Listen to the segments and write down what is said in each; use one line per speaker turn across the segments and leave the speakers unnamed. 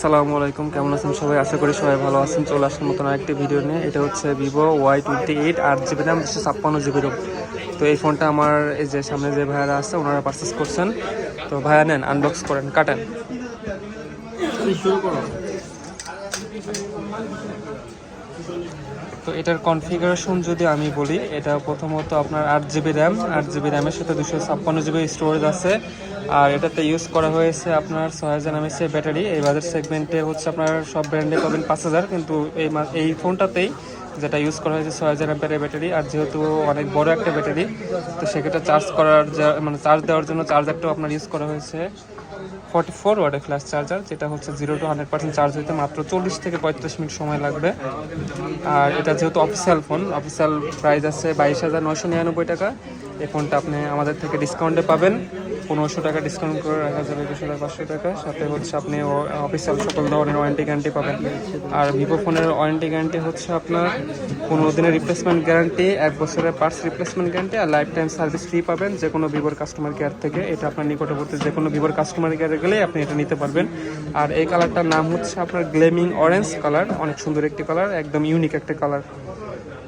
আসসালামু আলাইকুম, কেমন আছেন সবাই? আশা করি সবাই ভালো আছেন। চলে আসার মতন আরেকটি ভিডিও নিয়ে। এটা হচ্ছে ভিভো ওয়াই টোয়েন্টি এইট আট জিবি র্যাম দুশো ছাপ্পান্ন জিবি রোম তো এই ফোনটা আমার এই যে সামনে যে ভাইয়ারা আছে, ওনারা পারচেস করছেন। তো ভাইয়া নেন আনবক্স করেন, কাটেন।
শুরু
তো এটার কনফিগারেশন যদি আমি বলি, এটা প্রথমত আপনার আট জিবি র্যাম আট জিবি র্যামের সাথে দুশো ছাপ্পান্ন জিবি স্টোরেজ আছে। আর এটাতে ইউজ করা হয়েছে আপনার ছয় হাজার এমএসের ব্যাটারি এই বাজার সেগমেন্টে হচ্ছে আপনার সব ব্র্যান্ডে পাবেন পাঁচ হাজার, কিন্তু এই এই ফোনটাতেই যেটা ইউজ করা হয়েছে ছয় হাজার এমপের ব্যাটারি আর যেহেতু অনেক বড় একটা ব্যাটারি তো সেক্ষেত্রে চার্জ করার মানে চার্জ দেওয়ার জন্য চার্জারটাও আপনার ইউজ করা হয়েছে। ফর্টি ফোর ওয়ার্ডের ফ্ল্যাশ চার্জার যেটা হচ্ছে zero to hundred percent charge হতে মাত্র চল্লিশ থেকে পঁয়ত্রিশ মিনিট সময় লাগবে। আর এটা যেহেতু অফিসিয়াল ফোন অফিসিয়াল প্রাইস আছে বাইশ হাজার নয়শো নিরানব্বই টাকা। এই ফোনটা আপনি আমাদের থেকে ডিসকাউন্টে পাবেন। পনেরোশো টাকা ডিসকাউন্ট করে রাখা যাবে দুশো টাকা, পাঁচশো টাকা। সাথে হচ্ছে আপনি অফিসিয়াল সকল ধরনের ওয়ারেন্টি গ্যারান্টি পাবেন। আর ভিভো ফোনের ওয়ারেন্টি গ্যারান্টি হচ্ছে আপনার পনেরো দিনের রিপ্লেসমেন্ট গ্যারান্টি এক বছরের পার্টস রিপ্লেসমেন্ট গ্যারান্টি আর লাইফ টাইম সার্ভিস ফ্রি পাবেন যে কোনো ভিভোর কাস্টমার কেয়ার থেকে। এটা আপনার নিকটবর্তী যে কোনো ভিভোর কাস্টমার কেয়ারে গেলেই আপনি এটা নিতে পারবেন। আর এই কালারটার নাম হচ্ছে আপনার গ্লেমিং অরেঞ্জ কালার অনেক সুন্দর একটি কালার একদম ইউনিক একটা কালার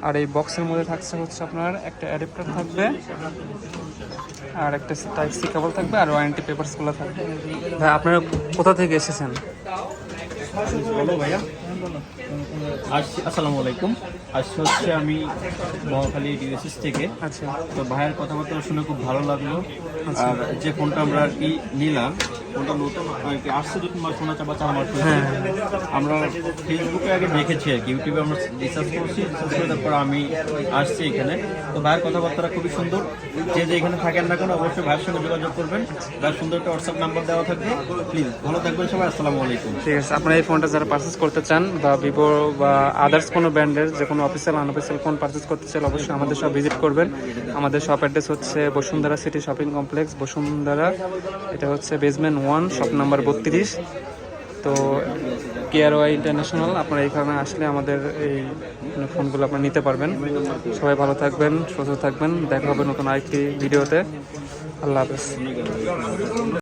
আর এই বক্সের মধ্যে থাকছে হচ্ছে আপনার একটা অ্যাডাপ্টার থাকবে, আর একটা টাইপ সি কেবল থাকবে, আর ওয়ারেন্টি পেপারসগুলো থাকবে। ভাই, আপনারা কোথা থেকে এসেছেন?
বলো ভাইয়া। আসছি আসসালামু আলাইকুম। আসছি হচ্ছে আমি মহাখালী ডিএসএস থেকে।
আচ্ছা।
তো ভাইয়ের কথাবার্তা শুনে খুব ভালো লাগল। আর যে ফোনটা আমরা আর কি নিলাম ফোনটা নতুন আসছে দুই তিন মাস শোনা চাপা চার মাস আমরা ফেসবুকে আগে দেখেছি আর কি ইউটিউবে আমরা রিসার্চ করছি রিসার্চ করে তারপর আমি আসছি এখানে। তো ভাইয়ের কথাবার্তা খুবই সুন্দর। যে যে এখানে থাকেন না কেন অবশ্যই ভাইয়ের সঙ্গে যোগাযোগ করবেন। ভাইয়ের সুন্দর একটা হোয়াটসঅ্যাপ নাম্বার দেওয়া থাকবে। প্লিজ ভালো থাকবেন সবাই আসসালামু আলাইকুম।
ঠিক আছে আপনারা এই ফোনটা যারা পারচেস করতে চান বা ভিভো বা আদার্স কোনো ব্র্যান্ডের যে কোনো অফিসিয়াল আনঅফিসিয়াল ফোন পারচেস করতে চাইলে অবশ্যই আমাদের সব ভিজিট করবেন। আমাদের শপ অ্যাড্রেস হচ্ছে Bashundhara city shopping complex Bashundhara এটা হচ্ছে বেসমেন্ট ওয়ান, শপ নাম্বার বত্রিশ। তো কেয়ার ওয়াই ইন্টারন্যাশনাল, আপনারা এখানে আসলে আমাদের এই ফোনগুলো আপনারা নিতে পারবেন। সবাই ভালো থাকবেন, সুস্থ থাকবেন। দেখা হবে নতুন আরেকটি ভিডিওতে। আল্লাহ হাফেজ।